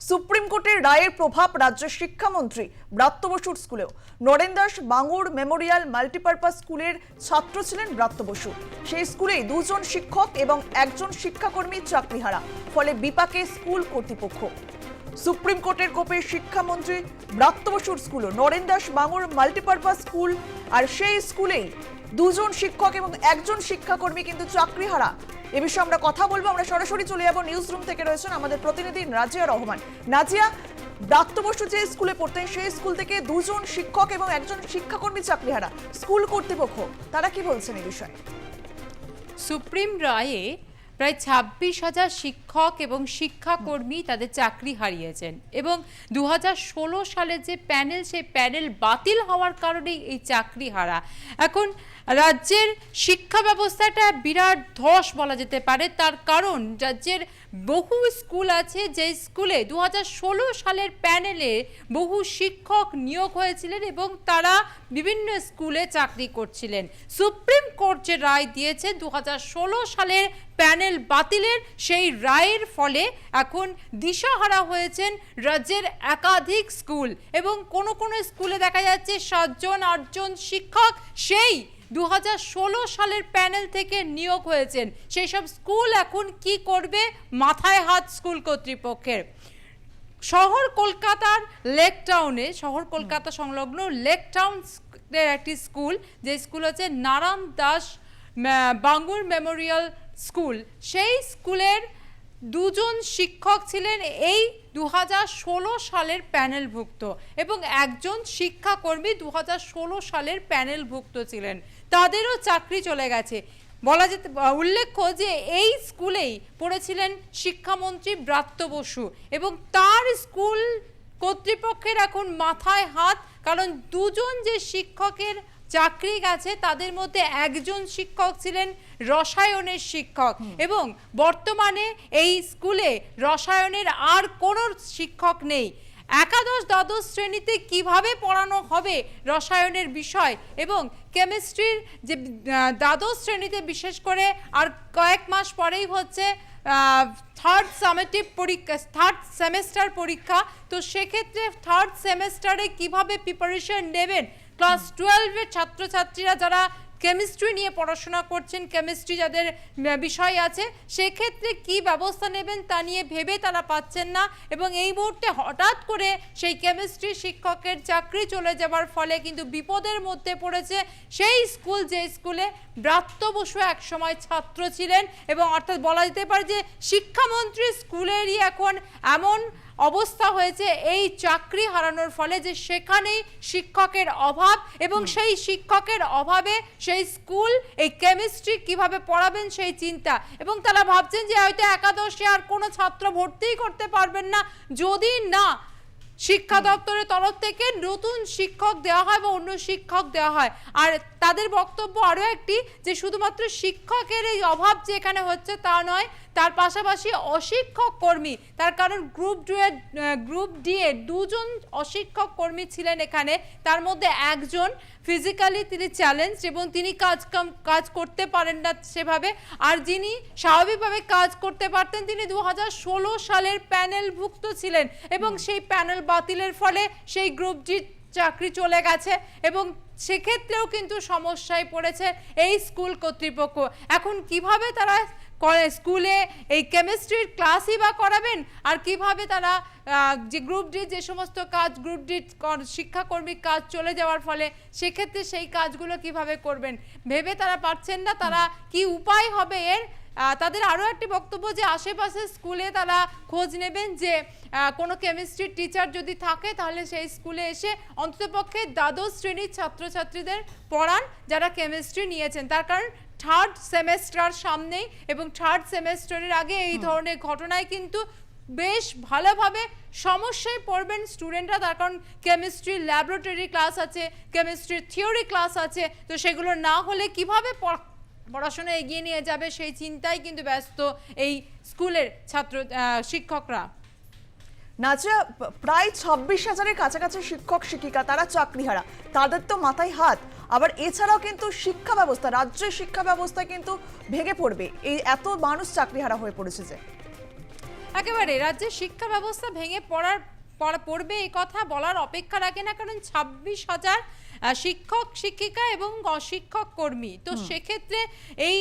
Supreme কোর্টের রায়ের প্রভাব রাজ্যের শিক্ষামন্ত্রী ব্রাত্য বসুর স্কুলেও। নরেন দাস বাঙুর মেমোরিয়াল মাল্টিপারপাস স্কুলের ছাত্র ছিলেন ব্রাত্য বসু। সেই স্কুলেই দুজন শিক্ষক এবং একজন শিক্ষাকর্মী চাকরিহারা, ফলে বিপাকে স্কুল কর্তৃপক্ষ। সুপ্রিম কোর্টের কোপে শিক্ষামন্ত্রী ব্রাত্য বসুর স্কুলও নরেন দাস বাঙুর মাল্টিপারপাস স্কুল, আর সেই স্কুলেই দুজন শিক্ষক এবং একজন শিক্ষাকর্মী কিন্তু চাকরিহারা। এ বিষয়ে আমরা কথা বলব। আমরা সরাসরি চলে যাব নিউজ রুম থেকে রয়েছেন আমাদের প্রতিনিধি নাজিয়া রহমান। নাজিয়া ব্রাত্য বসু যে স্কুলে পড়তেন, সেই স্কুল থেকে দুজন শিক্ষক এবং একজন শিক্ষাকর্মী চাকরিহারা স্কুল কর্তৃপক্ষ, তারা কি বলছেন এই বিষয়ে? সুপ্রিম রায়ে প্রায় ছাব্বিশ হাজার শিক্ষক এবং শিক্ষাকর্মী তাদের চাকরি হারিয়েছেন এবং দু হাজার ষোলো সালে যে প্যানেল, সেই প্যানেল বাতিল হওয়ার কারণেই এই চাকরি হারা এখন রাজ্যের শিক্ষা ব্যবস্থাটা বিরাট ধস বলা যেতে পারে। তার কারণ, রাজ্যের বহু স্কুল আছে যে স্কুলে দু হাজার ষোলো সালের প্যানেলে বহু শিক্ষক নিয়োগ হয়েছিলেন এবং তারা বিভিন্ন স্কুলে চাকরি করছিলেন। সুপ্রিম কোর্ট যে রায় দিয়েছে দু হাজার ষোলো সালের প্যানেল বাতিলের, সেই রায়ের ফলে এখন দিশাহারা হয়েছেন রাজ্যের একাধিক স্কুল এবং কোনো কোনো স্কুলে দেখা যাচ্ছে সাতজন, আটজন শিক্ষক, সেই দু হাজার ষোলো সালের প্যানেল থেকে নিয়োগ হয়েছেন। সেই সব স্কুল এখন কি করবে? মাথায় হাত স্কুল কর্তৃপক্ষের। শহর কলকাতার লেক টাউনে, শহর কলকাতা সংলগ্ন লেক টাউন একটি স্কুল, যে স্কুল হচ্ছে নারায়ণ দাস বাঙ্গুর মেমোরিয়াল স্কুল। সেই স্কুলের দুজন শিক্ষক ছিলেন এই দু হাজার ষোলো সালের প্যানেলভুক্ত এবং একজন শিক্ষাকর্মী দু হাজার ষোলো সালের প্যানেলভুক্ত ছিলেন। তাদেরও চাকরি চলে গেছে। বলা যেতে, উল্লেখ্য যে এই স্কুলেই পড়েছিলেন শিক্ষামন্ত্রী ব্রাত্য বসু এবং তার স্কুল কর্তৃপক্ষের এখন মাথায় হাত, কারণ দুজন যে শিক্ষকের চাকরি গেছে তাদের মধ্যে একজন শিক্ষক ছিলেন রসায়নের শিক্ষক। এবং বর্তমানে এই স্কুলে রসায়নের আর কোনো শিক্ষক নেই। একাদশ দ্বাদশ শ্রেণীতে কীভাবে পড়ানো হবে রসায়নের বিষয় এবং কেমিস্ট্রির যে দ্বাদশ শ্রেণীতে বিশেষ করে আর কয়েক মাস পরেই হচ্ছে থার্ড সামেটিভ পরীক্ষা থার্ড সেমেস্টার পরীক্ষা। তো সেক্ষেত্রে থার্ড সেমেস্টারে কীভাবে প্রিপারেশন নেবেন ক্লাস টুয়েলভের ছাত্রছাত্রীরা যারা কেমিস্ট্রি নিয়ে পড়াশোনা করছেন, কেমিস্ট্রি যাদের বিষয় আছে, সেক্ষেত্রে কি ব্যবস্থা নেবেন তা নিয়ে ভেবে তারা পাচ্ছেন না এবং এই মুহূর্তে হঠাৎ করে সেই কেমিস্ট্রি শিক্ষকের চাকরি চলে যাওয়ার ফলে কিন্তু বিপদের মধ্যে পড়েছে। সেই স্কুল, যে স্কুলে ব্রাত্য বসু এক সময় ছাত্র ছিলেন এবং অর্থাৎ বলা যেতে পারে যে শিক্ষামন্ত্রী স্কুলেরই এখন এমন অবস্থা হয়েছে এই চাকরি হারানোর ফলে যে সেখানেই শিক্ষকের অভাব এবং সেই শিক্ষকের অভাবে সেই স্কুল এই কেমিস্ট্রি কীভাবে পড়াবেন সেই চিন্তা এবং তারা ভাবছেন যে হয়তো একাদশে আর কোনো ছাত্র ভর্তিই করতে পারবেন না। যদি না শিক্ষা দপ্তরের তরফ থেকে নতুন শিক্ষক দেওয়া হয় বা অন্য শিক্ষক দেওয়া হয়। আর তাদের বক্তব্য আরও একটি যে শুধুমাত্র শিক্ষকের এই অভাব যে এখানে হচ্ছে তা নয় তার পাশাপাশি অশিক্ষক কর্মী তার কারণ গ্রুপ ডি এর গ্রুপ ডি এর দুজন অশিক্ষক কর্মী ছিলেন এখানে। তার মধ্যে একজন ফিজিক্যালি তিনি চ্যালেঞ্জ এবং তিনি কাজ কাজ করতে পারেন না সেভাবে। আর যিনি স্বাভাবিকভাবে কাজ করতে পারতেন তিনি দু হাজার ষোলো সালের প্যানেলভুক্ত ছিলেন এবং সেই প্যানেল বাতিলের ফলে সেই গ্রুপ ডি চাকরি চলে গেছে এবং সেক্ষেত্রেও কিন্তু সমস্যায় পড়েছে এই স্কুল কর্তৃপক্ষ। এখন কীভাবে তারা স্কুলে এই কেমিস্ট্রির ক্লাসই বা করাবেন? আর কীভাবে তারা যে গ্রুপ ডি যে সমস্ত কাজ গ্রুপ ডি শিক্ষাকর্মীর কাজ চলে যাওয়ার ফলে সেক্ষেত্রে সেই কাজগুলো কীভাবে করবেন? ভেবে তারা পারছেন না, তারা কি উপায় হবে এর? তাদের আরও একটি বক্তব্য যে আশেপাশে স্কুলে তারা খোঁজ নেবেন যে কোনো কেমিস্ট্রির টিচার যদি থাকে তাহলে সেই স্কুলে এসে অন্ততপক্ষে দ্বাদশ শ্রেণির ছাত্রছাত্রীদের পড়ান যারা কেমিস্ট্রি নিয়েছেন। তার কারণ থার্ড সেমেস্টার সামনেই এবং থার্ড সেমেস্টারের আগে এই ধরনের ঘটনায় কিন্তু বেশ ভালোভাবে সমস্যায় পড়বেন স্টুডেন্টরা তার কারণ কেমিস্ট্রির ল্যাবরেটরি ক্লাস আছে কেমিস্ট্রির থিওরি ক্লাস আছে। তো সেগুলো না হলে কীভাবে পড়া- পড়াশোনা এগিয়ে নিয়ে যাবে সেই চিন্তায় কিন্তু ব্যস্ত এই স্কুলের ছাত্র শিক্ষকরা। প- প্রায় ছাব্বিশ হাজারের কাছাকাছি শিক্ষক, শিক্ষিকা, তারা চাকরিহারা। তাদের তো মাথায় হাত। আবার এছাড়াও কিন্তু শিক্ষা ব্যবস্থা, রাজ্যের শিক্ষা ব্যবস্থা কিন্তু ভেঙে পড়বে। এই এত মানুষ চাকরিহারা হয়ে পড়েছে যে। একেবারে, রাজ্যের শিক্ষা ব্যবস্থা ভেঙে পড়ার পড়বে এই কথা বলার অপেক্ষা রাখে না, কারণ ছাব্বিশ হাজার শিক্ষক শিক্ষিকা এবং অশিক্ষক কর্মী। তো সেক্ষেত্রে এই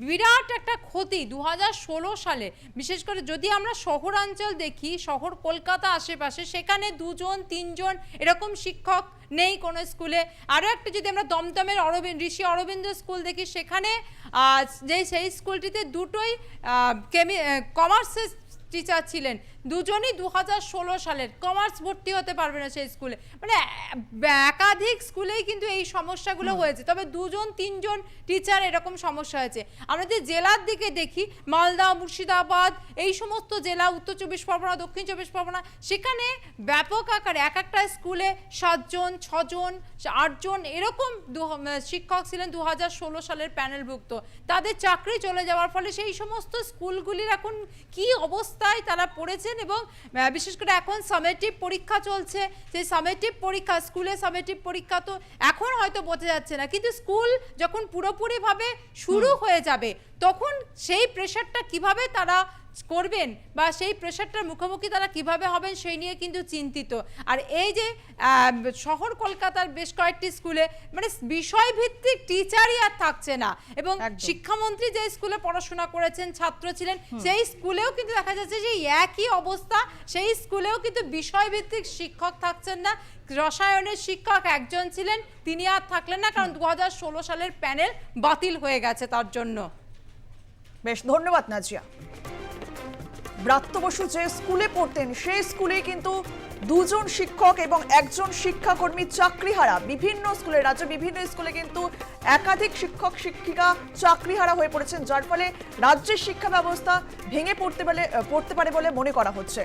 বিরাট একটা ক্ষতি দু হাজার ষোলো সালে। বিশেষ করে যদি আমরা শহরাঞ্চল দেখি শহর কলকাতা আশেপাশে সেখানে দুজন তিনজন এরকম শিক্ষক নেই কোনো স্কুলে। আরও একটা যদি আমরা দমদমের অরবিন্দ ঋষি অরবিন্দ স্কুল দেখি সেখানে যে সেই স্কুলটিতে দুটোই কেমি কমার্সের টিচার ছিলেন দুজনই দু হাজার ষোলো সালের কমার্স ভর্তি হতে পারবে না সেই স্কুলে। মানে একাধিক স্কুলেই কিন্তু এই সমস্যাগুলো হয়েছে। তবে দুজন তিনজন টিচার এরকম সমস্যা হয়েছে। আমরা যে জেলার দিকে দেখি মালদা মুর্শিদাবাদ এই সমস্ত জেলা উত্তর চব্বিশ পরগনা দক্ষিণ চব্বিশ পরগনা সেখানে ব্যাপক আকারে এক একটা স্কুলে সাতজন ছজন আটজন এরকম শিক্ষক ছিলেন দু হাজার ষোলো সালের প্যানেলভুক্ত। তাদের চাকরি চলে যাওয়ার ফলে সেই সমস্ত স্কুলগুলির এখন কি অবস্থায় তারা পড়েছেন এবং বিশেষ করে এখন সামেটিভ পরীক্ষা চলছে। সেই সামেটিভ পরীক্ষা স্কুলে সামেটিভ পরীক্ষা তো এখন হয়তো বোঝা যাচ্ছে না। কিন্তু স্কুল যখন পুরোপুরিভাবে শুরু হয়ে যাবে তখন সেই প্রেশারটা কীভাবে তারা করবেন বা সেই প্রেশারটার মুখোমুখি তারা কীভাবে হবেন সেই নিয়ে কিন্তু চিন্তিত। আর এই যে শহর কলকাতার বেশ কয়েকটি স্কুলে মানে বিষয়ভিত্তিক টিচারই আর থাকছে না। এবং শিক্ষামন্ত্রী যে স্কুলে পড়াশোনা করেছেন ছাত্র ছিলেন সেই স্কুলেও কিন্তু দেখা যাচ্ছে যে একই অবস্থা। সেই স্কুলেও কিন্তু বিষয়ভিত্তিক শিক্ষক থাকছেন না। রসায়নের শিক্ষক একজন ছিলেন তিনি আর থাকলেন না কারণ দু হাজার ষোলো সালের প্যানেল বাতিল হয়ে গেছে তার জন্য। বেশ ধন্যবাদ নাজিয়া। ব্রাত্য বসু যে স্কুলে পড়তেন, সেই স্কুলে কিন্তু দুজন শিক্ষক এবং একজন শিক্ষাকর্মী চাকরিহারা, বিভিন্ন স্কুলে, রাজ্য বিভিন্ন স্কুলে কিন্তু একাধিক শিক্ষক, শিক্ষিকা চাকরিহারা হয়ে পড়েছেন, যার ফলে রাজ্যের শিক্ষা ব্যবস্থা ভেঙে পড়তে পারে পড়তে পারে বলে মনে করা হচ্ছে।